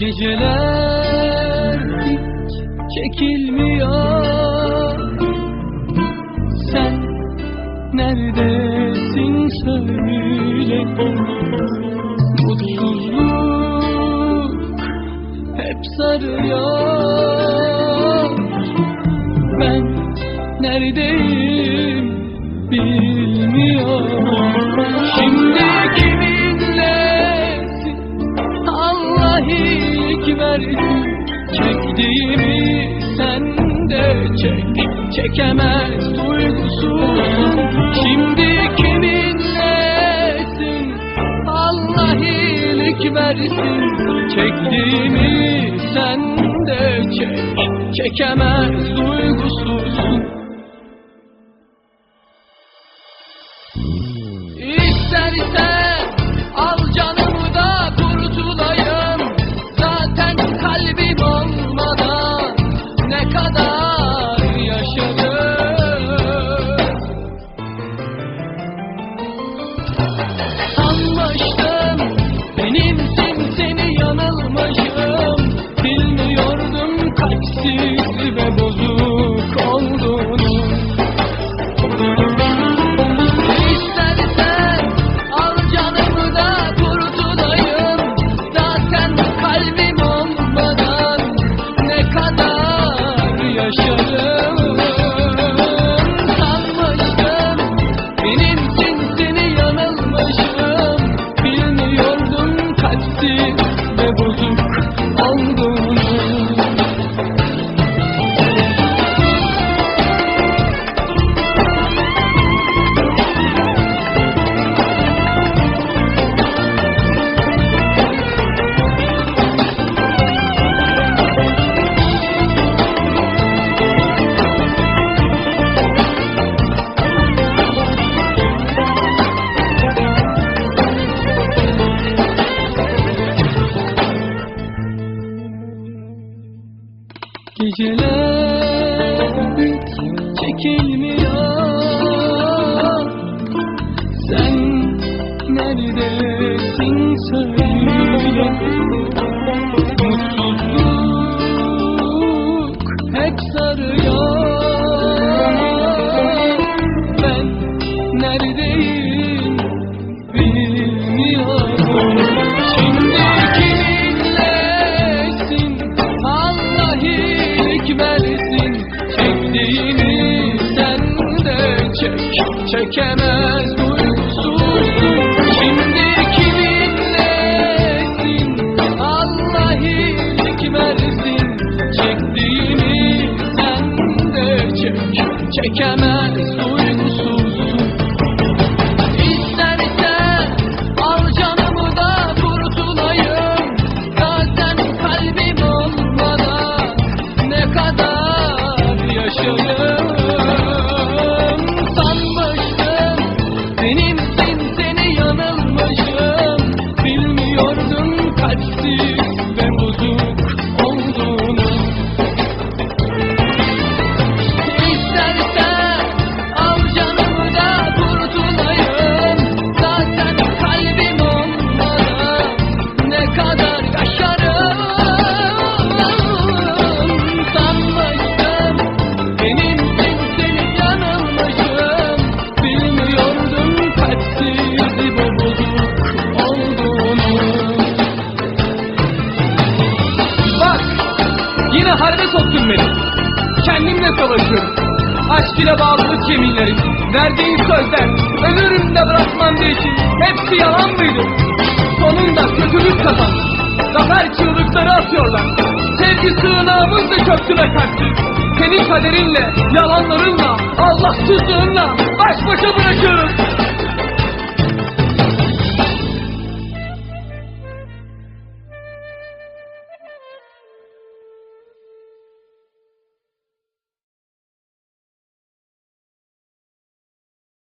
Geceler çekilmiyor. Sen neredesin söyle. Mutsuzluk hep sarıyor Ben neredeyim bilmiyorum. Şimdi versin Çektiğimi sen de çek Çekemez duygusuz Şimdi kiminlesin Allah iyilik versin. Çektiğimi sen de çek Çekemez duygusuz Geceler. Hiç Çekemez duygusuz Şimdi kiminlesin Allah iyilik versin Çektiğimi sen çek. Çekemez yine harbe soktun beni. Kendimle savaşıyorum. Aşk ile bağlılık yeminleri Verdiğin sözler Ölürüm de bırakmam değişim Hepsi yalan mıydı? Sonunda kötülük kazandı Zafer çığlıkları atıyorlar. Sevgi sığınağımız da çöktüme kalpti Senin kaderinle Yalanlarınla Allahsızlığınla Baş başa bırakıyoruz